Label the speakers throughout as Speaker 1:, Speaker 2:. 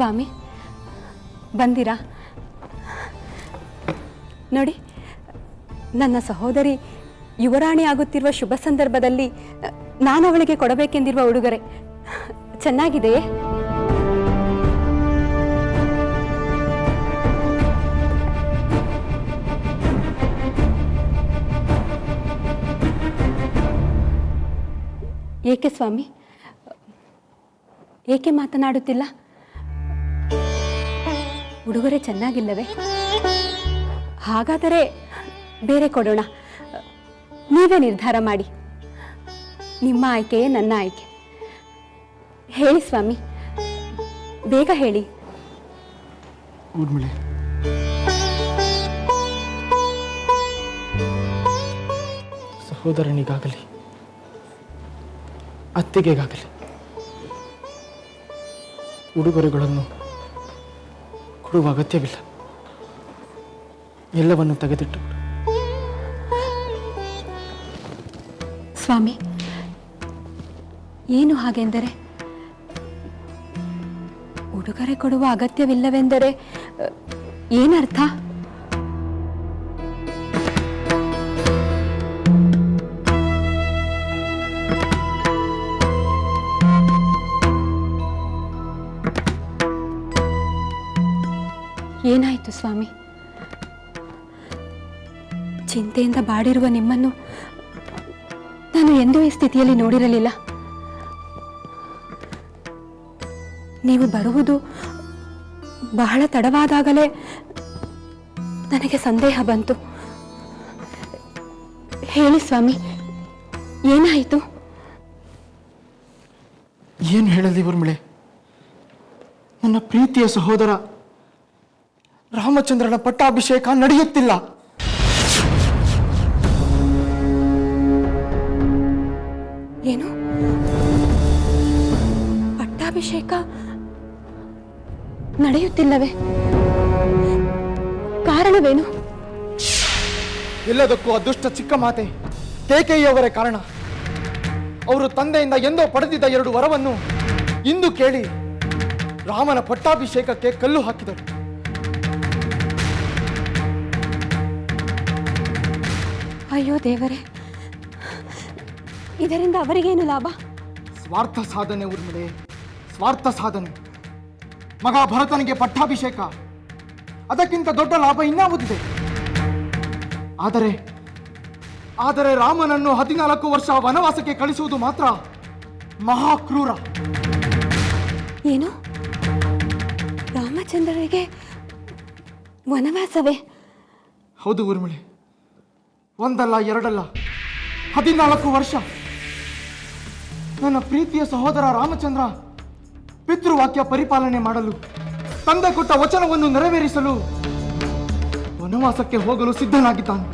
Speaker 1: ಸ್ವಾಮಿ, ಬಂದಿರಾ? ನೋಡಿ, ನನ್ನ ಸಹೋದರಿ ಯುವರಾಣಿ ಆಗುತ್ತಿರುವ ಶುಭ ಸಂದರ್ಭದಲ್ಲಿ ನಾನು ಅವಳಿಗೆ ಕೊಡಬೇಕೆಂದಿರುವ ಉಡುಗೊರೆ. ಚೆನ್ನಾಗಿದೆಯೇ? ಏಕೆ ಸ್ವಾಮಿ? ಏಕೆ ಮಾತನಾಡುತ್ತಿಲ್ಲ? ಉಡುಗೊರೆ ಚೆನ್ನಾಗಿಲ್ಲವೇ? ಹಾಗಾದರೆ ಬೇರೆ ಕೊಡೋಣ. ನೀವೇ ನಿರ್ಧಾರ ಮಾಡಿ. ನಿಮ್ಮ ಆಯ್ಕೆಯೇ ನನ್ನ ಆಯ್ಕೆ. ಹೇಳಿ ಸ್ವಾಮಿ. ಬೇಗ ಹೇಳಿ.
Speaker 2: ಸಹೋದರನಿಗಾಗಲಿ, ಅತ್ತಿಗೆಗಾಗಲಿ, ಉಡುಗೊರೆಗಳನ್ನು ಕೊಡುವ ಅಗತ್ಯವಿಲ್ಲ. ಎಲ್ಲವನ್ನು ತೆಗೆದಿಟ್ಟು.
Speaker 1: ಸ್ವಾಮಿ ಏನು ಹಾಗೆಂದರೆ ಉಡುಗೊರೆ ಕೊಡುವ ಅಗತ್ಯವಿಲ್ಲವೆಂದರೆ ಏನರ್ಥ ಸ್ವಾಮಿ. ಚಿಂತೆಯಿಂದ ಬಾಡಿರುವ ನಿಮ್ಮನ್ನು ನಾನು ಎಂದೂ ಈ ಸ್ಥಿತಿಯಲ್ಲಿ ನೋಡಿರಲಿಲ್ಲ. ನೀವು ಬರುವುದು ಬಹಳ ತಡವಾದಾಗಲೇ ನನಗೆ ಸಂದೇಹ ಬಂತು. ಹೇಳಿ ಸ್ವಾಮಿ, ಏನಾಯಿತು?
Speaker 2: ಏನು ಹೇಳಲಿ ಊರ್ಮಿಳೆ? ನನ್ನ ಪ್ರೀತಿಯ ಸಹೋದರ ರಾಮಚಂದ್ರನ ಪಟ್ಟಾಭಿಷೇಕ ನಡೆಯುತ್ತಿಲ್ಲ.
Speaker 1: ಏನು? ಪಟ್ಟಾಭಿಷೇಕ ನಡೆಯುತ್ತಿಲ್ಲವೇ? ಕಾರಣವೇನು?
Speaker 2: ಎಲ್ಲದಕ್ಕೂ ಅದೃಷ್ಟ ಚಿಕ್ಕ ಮಾತೆ. ಕೇಕೆಯವರೇ ಕಾರಣ. ಅವರು ತಂದೆಯಿಂದ ಎಂದೋ ಪಡೆದಿದ್ದ ಎರಡು ವರವನ್ನು ಇಂದು ಕೇಳಿ ರಾಮನ ಪಟ್ಟಾಭಿಷೇಕಕ್ಕೆ ಕಲ್ಲು ಹಾಕಿದರು.
Speaker 1: ಅಯ್ಯೋ ದೇವರೇ ಇದರಿಂದ ಅವರಿಗೇನು ಲಾಭ?
Speaker 2: ಸ್ವಾರ್ಥ ಸಾಧನೆ ಊರ್ಮಿಳೆ ಸ್ವಾರ್ಥ ಸಾಧನೆ. ಮಗ ಭರತನಿಗೆ ಪಟ್ಟಾಭಿಷೇಕ. ಅದಕ್ಕಿಂತ ದೊಡ್ಡ ಲಾಭ ಇನ್ನಾವುದಿದೆ? ಆದರೆ ಆದರೆ ರಾಮನನ್ನು ಹದಿನಾಲ್ಕು ವರ್ಷ ವನವಾಸಕ್ಕೆ ಕಳಿಸುವುದು ಮಾತ್ರ ಮಹಾಕ್ರೂರ.
Speaker 1: ಏನು? ರಾಮಚಂದ್ರರಿಗೆ ವನವಾಸವೇ?
Speaker 2: ಹೌದು ಊರ್ಮಿಳೆ. ಒಂದಲ್ಲ, ಎರಡಲ್ಲ, ಹದಿನಾಲ್ಕು ವರ್ಷ. ನನ್ನ ಪ್ರೀತಿಯ ಸಹೋದರ ರಾಮಚಂದ್ರ ಪಿತೃವಾಕ್ಯ ಪರಿಪಾಲನೆ ಮಾಡಲು, ತಂದೆ ಕೊಟ್ಟ ವಚನವನ್ನು ನೆರವೇರಿಸಲು ವನವಾಸಕ್ಕೆ ಹೋಗಲು ಸಿದ್ಧನಾಗಿದ್ದಾನೆ.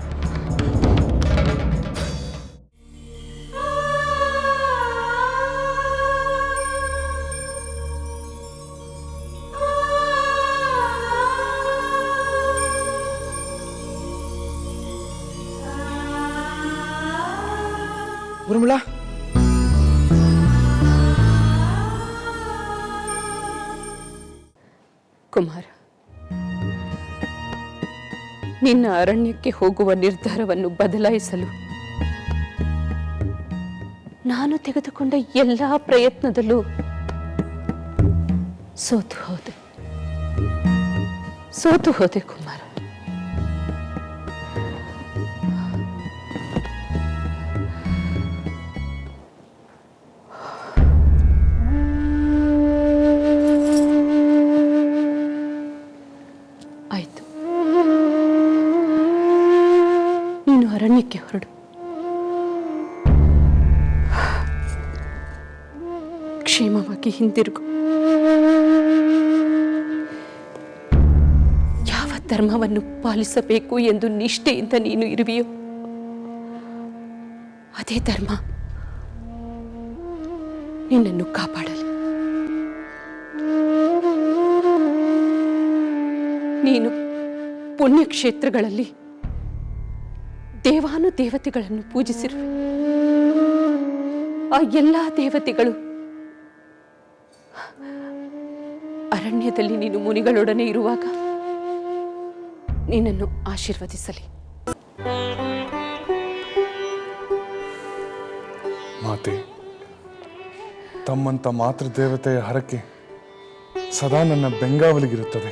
Speaker 3: ನಿನ್ನ ಅರಣ್ಯಕ್ಕೆ ಹೋಗುವ ನಿರ್ಧಾರವನ್ನು ಬದಲಾಯಿಸಲು ನಾನು ತೆಗೆದುಕೊಂಡ ಎಲ್ಲ ಪ್ರಯತ್ನದಲ್ಲೂ ಸೋತು ಹೋದೆ. ಸೋತು ಹೋದೆ ಕ್ಷೇಮವಾಗಿ ಹಿಂದಿರುಗು. ಯಾವ ಧರ್ಮವನ್ನು ಪಾಲಿಸಬೇಕು ಎಂದು ನಿಷ್ಠೆಯಿಂದ ನೀನು ಇರುವೆಯೋ? ಅದೇ ಧರ್ಮ. ನಿನ್ನನ್ನು ಕಾಪಾಡಲಿ. ನೀನು ಪುಣ್ಯಕ್ಷೇತ್ರಗಳಲ್ಲಿ ದೇವಾನು ದೇವತೆಗಳನ್ನು ಪೂಜಿಸಿರುವೆ. ಆ ಎಲ್ಲ ದೇವತೆಗಳು ಅರಣ್ಯದಲ್ಲಿ ನೀನು ಮುನಿಗಳೊಡನೆ ಇರುವಾಗ ನಿನ್ನನ್ನು ಆಶೀರ್ವದಿಸಲಿ.
Speaker 4: ಮಾತೆ ತಮ್ಮಂತ ಮಾತೃ ಮಾತೃದೇವತೆಯ ಹರಕೆ ಸದಾ ನನ್ನ ಬೆಂಗಾವಲಿಗಿರುತ್ತದೆ.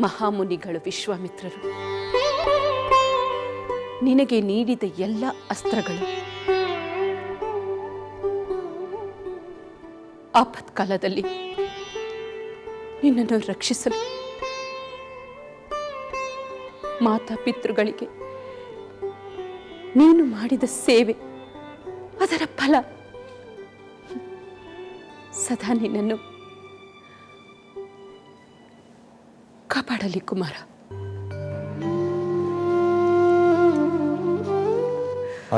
Speaker 3: ಮಹಾಮುನಿಗಳು ವಿಶ್ವಾಮಿತ್ರರು ನಿನಗೆ ನೀಡಿದ ಎಲ್ಲ ಅಸ್ತ್ರಗಳು ಆಪತ್ಕಾಲದಲ್ಲಿ ನಿನ್ನನ್ನು ರಕ್ಷಿಸಲು ಮಾತಾಪಿತೃಗಳಿಗೆ ನೀನು ಮಾಡಿದ ಸೇವೆ, ಅದರ ಫಲ ಸದಾ ನಿನ್ನನ್ನು ಕಾಪಾಡಲಿ ಕುಮಾರ.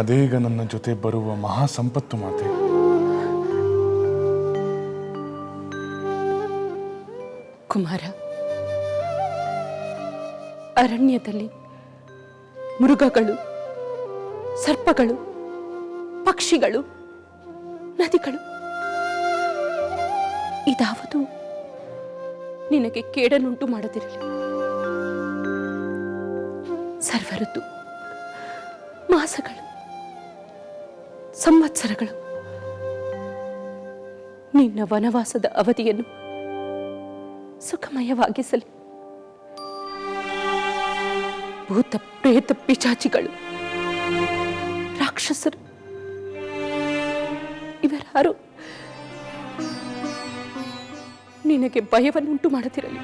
Speaker 4: ಅದೇಗ ನನ್ನ ಜೊತೆ ಬರುವ ಮಹಾ ಸಂಪತ್ತು ಮಾತೆ.
Speaker 3: ಕುಮಾರ. ಅರಣ್ಯದಲ್ಲಿ ಮೃಗಗಳು, ಸರ್ಪಗಳು, ಪಕ್ಷಿಗಳು, ನದಿಗಳು. ಇದಾವುದು ನಿನಗೆ ಕೇಡನ್ನುಂಟು ಮಾಡದಿರಲಿ. ಸರ್ವಋತು, ಮಾಸಗಳು, ಸಂವತ್ಸರಗಳು, ನಿನ್ನ ವನವಾಸದ ಅವಧಿಯನ್ನು ಸುಖಮಯವಾಗಿಸಲಿ. ಭೂತ ಪ್ರೇತ ಪಿಚಾಚಿಗಳು ರಾಕ್ಷಸರು ಇವರಾರು ನಿನಗೆ ಭಯವನ್ನುಂಟು ಮಾಡುತ್ತಿರಲಿ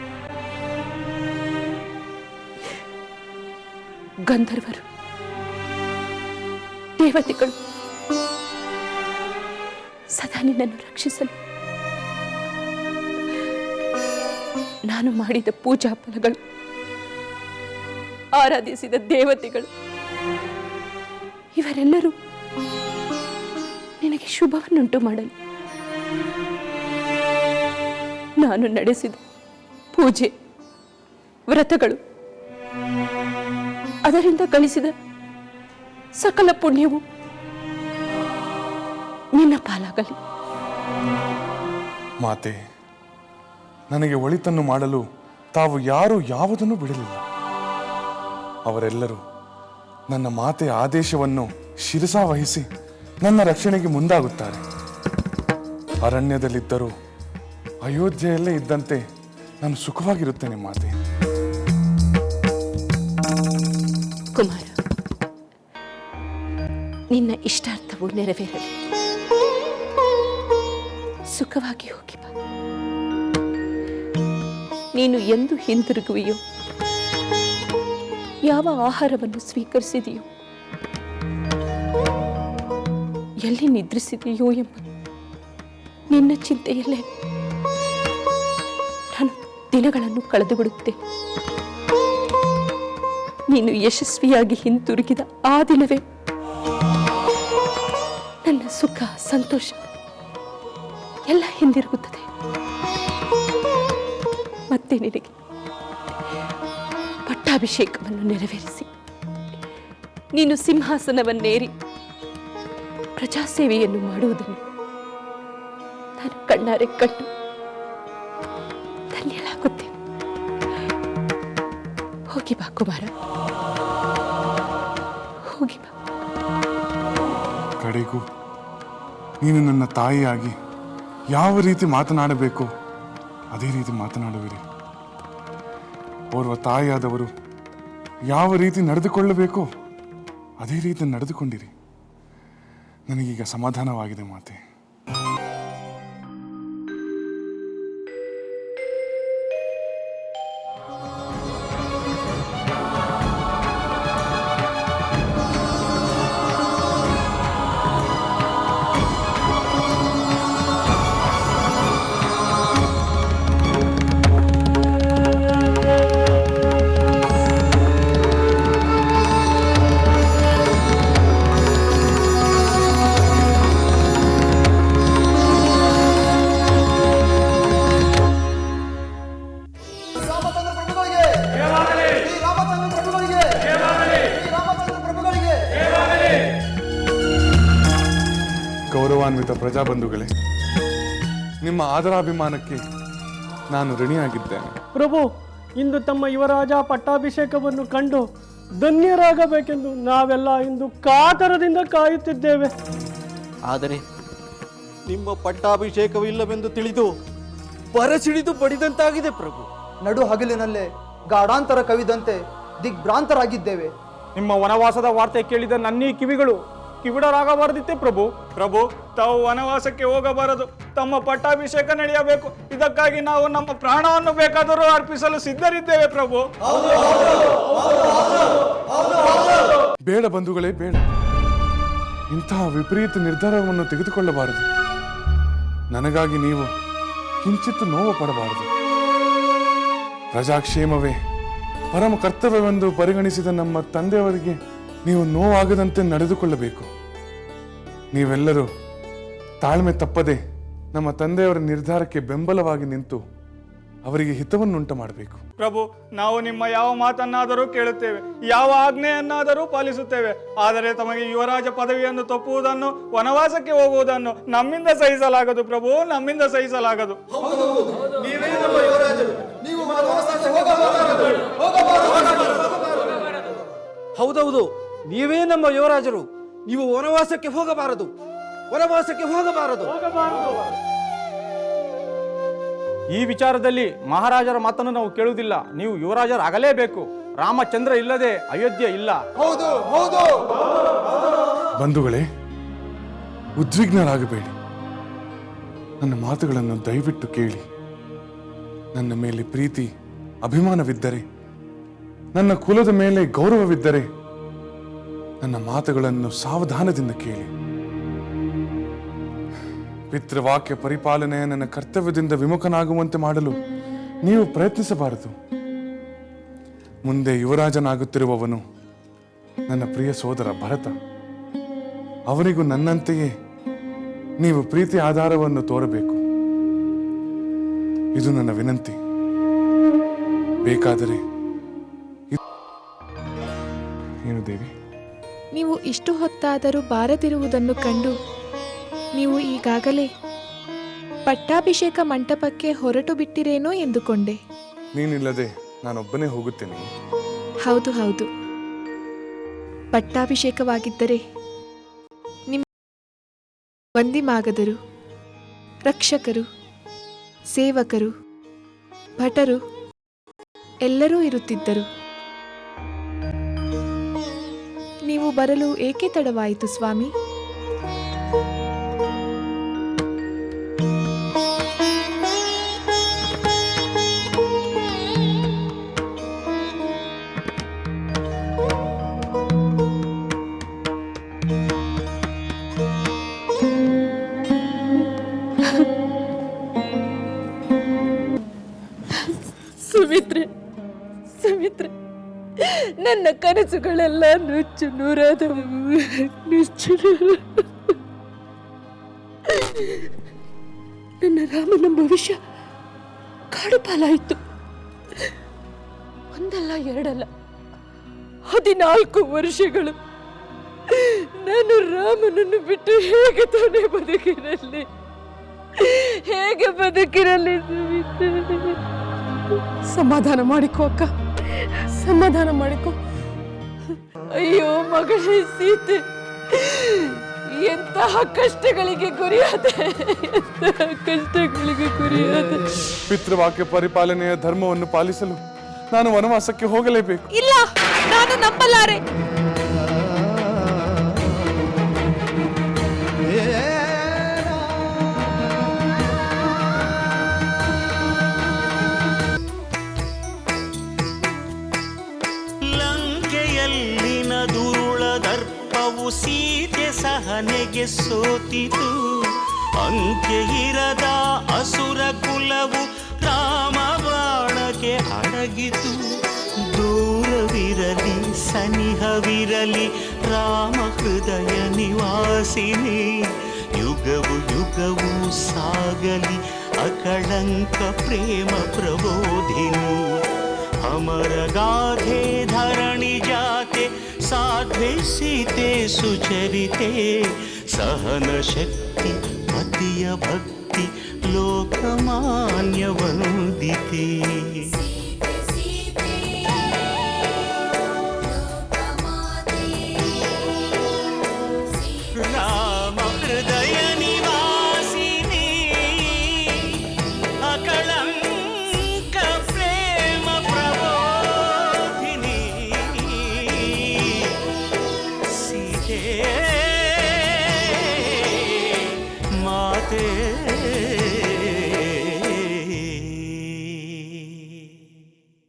Speaker 3: ಗಂಧರ್ವರು ದೇವತೆಗಳು ಸದಾ ನಿನ್ನನ್ನು ರಕ್ಷಿಸಲು. ನಾನು ಮಾಡಿದ ಪೂಜಾ ಫಲಗಳು, ಆರಾಧಿಸಿದ ದೇವತೆಗಳು, ಇವರೆಲ್ಲರೂ ನಿನಗೆ ಶುಭವನ್ನುಂಟು ಮಾಡಲಿ. ನಾನು ನಡೆಸಿದ ಪೂಜೆ, ವ್ರತಗಳು, ಅದರಿಂದ ಕಲಿಸಿದ ಸಕಲ ಪುಣ್ಯವು ನಿನ್ನ ಪಾಲಾಗಲಿ.
Speaker 4: ಮಾತೆ ನನಗೆ ಒಳಿತನ್ನು ಮಾಡಲು ತಾವು ಯಾರೂ ಯಾವುದನ್ನು ಬಿಡಲಿಲ್ಲ. ಅವರೆಲ್ಲರೂ ನನ್ನ ಮಾತೆಯ ಆದೇಶವನ್ನು ಶಿರಸಾವಹಿಸಿ ನನ್ನ ರಕ್ಷಣೆಗೆ ಮುಂದಾಗುತ್ತಾರೆ. ಅರಣ್ಯದಲ್ಲಿದ್ದರೂ ಅಯೋಧ್ಯೆಯಲ್ಲೇ ಇದ್ದಂತೆ ನಾನು ಸುಖವಾಗಿರುತ್ತೇನೆ ಮಾತೆ.
Speaker 3: ಕುಮಾರ, ನಿನ್ನ ಇಷ್ಟಾರ್ಥವು ನೆರವೇರಲಿ. ಸುಖವಾಗಿ ಹೋಗಿ ಬಾ. ನೀನು ಎಂದು ಹಿಂದಿರುಗುವೆಯೋ ಯಾವ ಆಹಾರವನ್ನು ಸ್ವೀಕರಿಸಿದೆಯೋ? ಎಲ್ಲಿ ನಿದ್ರಿಸಿದೆಯೋ ಎಂಬ ನಿನ್ನ ಚಿಂತೆಯಲ್ಲೇ ನಾನು ದಿನಗಳನ್ನು ಕಳೆದು ಬಿಡುತ್ತೆ ನೀನು ಯಶಸ್ವಿಯಾಗಿ ಹಿಂತಿರುಗಿದ ಆ ದಿನವೇ ನನ್ನ ಸುಖ, ಸಂತೋಷ ಎಲ್ಲ ಹಿಂದಿರುಗುತ್ತದೆ. ಮತ್ತೆ ನಿನಗೆ. ಪಟ್ಟಾಭಿಷೇಕವನ್ನು ನೆರವೇರಿಸಿ. ನೀನು ಸಿಂಹಾಸನವನ್ನೇರಿ ಪ್ರಜಾಸೇವೆಯನ್ನು ಮಾಡುವುದನ್ನು ನಾನು ಕಣ್ಣಾರೆ ಕಟ್ಟು ಧನ್ಯಳಾಗುತ್ತೇನೆ. ಹೋಗಿ ಬಾ ಕುಮಾರ. ಹೋಗಿ ಬಾ.
Speaker 4: ಕಡೆಗೂ ನೀನು ನನ್ನ ತಾಯಿಯಾಗಿ ಯಾವ ರೀತಿ ಮಾತನಾಡಬೇಕು, ಅದೇ ರೀತಿ ಮಾತನಾಡುವಿರಿ. ಓರ್ವ ತಾಯಿಯಾದವರು ಯಾವ ರೀತಿ ನಡೆದುಕೊಳ್ಳಬೇಕೋ ಅದೇ ರೀತಿ ನಡೆದುಕೊಂಡಿರಿ. ನನಗೀಗ ಸಮಾಧಾನವಾಗಿದೆ ಮಾತೆ. ಪ್ರಜಾಬಂಧುಗಳೇ ನಿಮ್ಮ ಆದರಾಭಿಮಾನಕ್ಕೆ ನಾನು ಋಣಿಯಾಗಿದ್ದೇನೆ.
Speaker 5: ಪ್ರಭು ಇಂದು ತಮ್ಮ ಯುವರಾಜ ಪಟ್ಟಾಭಿಷೇಕವನ್ನು ಕಂಡು ಧನ್ಯರಾಗಬೇಕೆಂದು ನಾವೆಲ್ಲ ಇಂದು ಕಾತರದಿಂದ ಕಾಯುತ್ತಿದ್ದೇವೆ.
Speaker 6: ಆದರೆ ನಿಮ್ಮ ಪಟ್ಟಾಭಿಷೇಕವಿಲ್ಲವೆಂದು ತಿಳಿದು ಬರಸಿಡಿದು ಬಡಿದಂತಾಗಿದೆ ಪ್ರಭು.
Speaker 2: ನಡು ಹಗಲಿನಲ್ಲೇ ಗಾಢಾಂತರ ಕವಿದಂತೆ ದಿಗ್ಭ್ರಾಂತರಾಗಿದ್ದೇವೆ.
Speaker 5: ನಿಮ್ಮ ವನವಾಸದ ವಾರ್ತೆ ಕೇಳಿದ ನನ್ನೀ ಕಿವಿಗಳು ಕಿವಿಡರಾಗಬಾರದಿತ್ತೆ ಪ್ರಭು? ಪ್ರಭು ತಾವು ವನವಾಸಕ್ಕೆ ಹೋಗಬಾರದು. ತಮ್ಮ ಪಟ್ಟಾಭಿಷೇಕ ನಡೆಯಬೇಕು. ಇದಕ್ಕಾಗಿ ನಾವು ನಮ್ಮ ಪ್ರಾಣವನ್ನು ಬೇಕಾದರೂ ಅರ್ಪಿಸಲು ಸಿದ್ಧರಿದ್ದೇವೆ ಪ್ರಭು.
Speaker 4: ಬೇಡ ಬಂಧುಗಳೇ ಬೇಡ. ಇಂತಹ ವಿಪರೀತ ನಿರ್ಧಾರವನ್ನು ತೆಗೆದುಕೊಳ್ಳಬಾರದು. ನನಗಾಗಿ ನೀವು ಕಿಂಚಿತ್ತು ನೋವು ಪಡಬಾರದು. ಪ್ರಜಾಕ್ಷೇಮವೇ ಪರಮ ಕರ್ತವ್ಯವೆಂದು ಪರಿಗಣಿಸಿದ ನಮ್ಮ ತಂದೆಯವರಿಗೆ ನೀವು ನೋವಾಗದಂತೆ ನಡೆದುಕೊಳ್ಳಬೇಕು. ನೀವೆಲ್ಲರೂ ತಾಳ್ಮೆ ತಪ್ಪದೆ ನಮ್ಮ ತಂದೆಯವರ ನಿರ್ಧಾರಕ್ಕೆ ಬೆಂಬಲವಾಗಿ ನಿಂತು ಅವರಿಗೆ ಹಿತವನ್ನುಂಟು ಮಾಡಬೇಕು.
Speaker 5: ಪ್ರಭು ನಾವು ನಿಮ್ಮ ಯಾವ ಮಾತನ್ನಾದರೂ ಕೇಳುತ್ತೇವೆ ಯಾವ ಆಜ್ಞೆಯನ್ನಾದರೂ ಪಾಲಿಸುತ್ತೇವೆ ಆದರೆ ತಮಗೆ ಯುವರಾಜ ಪದವಿಯನ್ನು ತಪ್ಪುವುದನ್ನು ವನವಾಸಕ್ಕೆ ಹೋಗುವುದನ್ನು ನಮ್ಮಿಂದ ಸಹಿಸಲಾಗದು ಪ್ರಭು ನಮ್ಮಿಂದ ಸಹಿಸಲಾಗದು.
Speaker 6: ಹೌದೌದು. ನೀವೇ ನಮ್ಮ ಯುವರಾಜರು. ನೀವು ವನವಾಸಕ್ಕೆ ಹೋಗಬಾರದು. ವನವಾಸಕ್ಕೆ ಹೋಗಬಾರದು.
Speaker 5: ಈ ವಿಚಾರದಲ್ಲಿ ಮಹಾರಾಜರ ಮಾತನ್ನು ನಾವು ಕೇಳುವುದಿಲ್ಲ. ನೀವು ಯುವರಾಜರಾಗಲೇಬೇಕು. ರಾಮಚಂದ್ರ ಇಲ್ಲದೆ ಅಯೋಧ್ಯೆ ಇಲ್ಲ.
Speaker 2: ಹೌದು ಹೌದು.
Speaker 4: ಬಂಧುಗಳೇ ಉದ್ವಿಗ್ನರಾಗಬೇಡಿ. ನನ್ನ ಮಾತುಗಳನ್ನು ದಯವಿಟ್ಟು ಕೇಳಿ. ನನ್ನ ಮೇಲೆ ಪ್ರೀತಿ ಅಭಿಮಾನವಿದ್ದರೆ ನನ್ನ ಕುಲದ ಮೇಲೆ ಗೌರವವಿದ್ದರೆ ನನ್ನ ಮಾತುಗಳನ್ನು ಸಾವಧಾನದಿಂದ ಕೇಳಿ. ಪಿತೃವಾಕ್ಯ ಪರಿಪಾಲನೆ ನನ್ನ ಕರ್ತವ್ಯದಿಂದ ವಿಮುಖನಾಗುವಂತೆ ಮಾಡಲು ನೀವು ಪ್ರಯತ್ನಿಸಬಾರದು. ಮುಂದೆ ಯುವರಾಜನಾಗುತ್ತಿರುವವನು ನನ್ನ ಪ್ರಿಯ ಸೋದರ ಭರತ. ಅವನಿಗೂ ನನ್ನಂತೆಯೇ ನೀವು ಪ್ರೀತಿ ಆಧಾರವನ್ನು ತೋರಬೇಕು. ಇದು ನನ್ನ ವಿನಂತಿ. ಬೇಕಾದರೆ ಏನು ದೇವಿ?
Speaker 7: ನೀವು ಇಷ್ಟು ಹೊತ್ತಾದರೂ ಬಾರದಿರುವುದನ್ನು ಕಂಡು ನೀವು ಈಗಾಗಲೇ ಪಟ್ಟಾಭಿಷೇಕ ಮಂಟಪಕ್ಕೆ ಹೊರಟು ಬಿಟ್ಟಿರೇನೋ ಎಂದುಕೊಂಡೆ.
Speaker 4: ನೀನಿಲ್ಲದೆ ನಾನೊಬ್ಬನೇ ಹೋಗುತ್ತೇನೆ.
Speaker 7: ಹೌದು ಹೌದು. ಪಟ್ಟಾಭಿಷೇಕವಾಗಿದ್ದರೆ ನಿಮ್ಮ ವಂದಿಮಾಗದರು ರಕ್ಷಕರು ಸೇವಕರು ಭಟರು ಎಲ್ಲರೂ ಇರುತ್ತಿದ್ದರು. ಬರಲು ಏಕೆ ತಡವಾಯಿತು ಸ್ವಾಮಿ?
Speaker 3: ಕನಸುಗಳೆಲ್ಲ ನುಚ್ಚು ನೂರಾದವು ನುಚ್ಚು. ನನ್ನ ರಾಮನ ಭವಿಷ್ಯ ಕಾಡು ಪಾಲಾಯಿತು ಒಂದಲ್ಲ, ಎರಡಲ್ಲ, ಹದಿನಾಲ್ಕು ವರ್ಷಗಳು ನಾನು ರಾಮನನ್ನು ಬಿಟ್ಟು ಹೇಗೆ ತಾನೇ ಬದುಕಿರಲಿ
Speaker 8: ಹೇಗೆ ಬದುಕಿರಲಿ ಸಮಾಧಾನ ಮಾಡಿಕೋ ಅಕ್ಕ. ಸಮಾಧಾನ ಮಾಡಿಕೋ. ಅಯ್ಯೋ ಮಗಳೇ ಸೀತೆ ಎಂತಹ ಕಷ್ಟಗಳಿಗೆ ಗುರಿಯಾದೆ ಎಂತಹ ಕಷ್ಟಗಳಿಗೆ ಗುರಿಯಾದೆ.
Speaker 4: ಪಿತೃವಾಕ್ಯ ಪರಿಪಾಲನೆಯ ಧರ್ಮವನ್ನು ಪಾಲಿಸಲು ನಾನು ವನವಾಸಕ್ಕೆ ಹೋಗಲೇಬೇಕು.
Speaker 8: ಇಲ್ಲ ನಾನು ನಂಬಲಾರೆ.
Speaker 9: ಸೋತಿತು. ಅಂಕೆ ಇರದ ಅಸುರ ಕುಲವು ರಾಮ ಬಾಣಕ್ಕೆ ಅಡಗಿತು. ದೂರವಿರಲಿ, ಸನಿಹವಿರಲಿ, ರಾಮ ಹೃದಯ ನಿವಾಸಿನಿ. ಯುಗವು ಯುಗವು ಸಾಗಲಿ, ಅಕಳಂಕ ಪ್ರೇಮ ಪ್ರಬೋಧಿನಿ. ಅಮರ ಗಾಧೆ ಧರಣಿ ಜಾತೆ ಸಾಧ್ವೆ ಸೀತೆ సహన శక్తి అతియ భక్తి లోకమాన్య వందితే.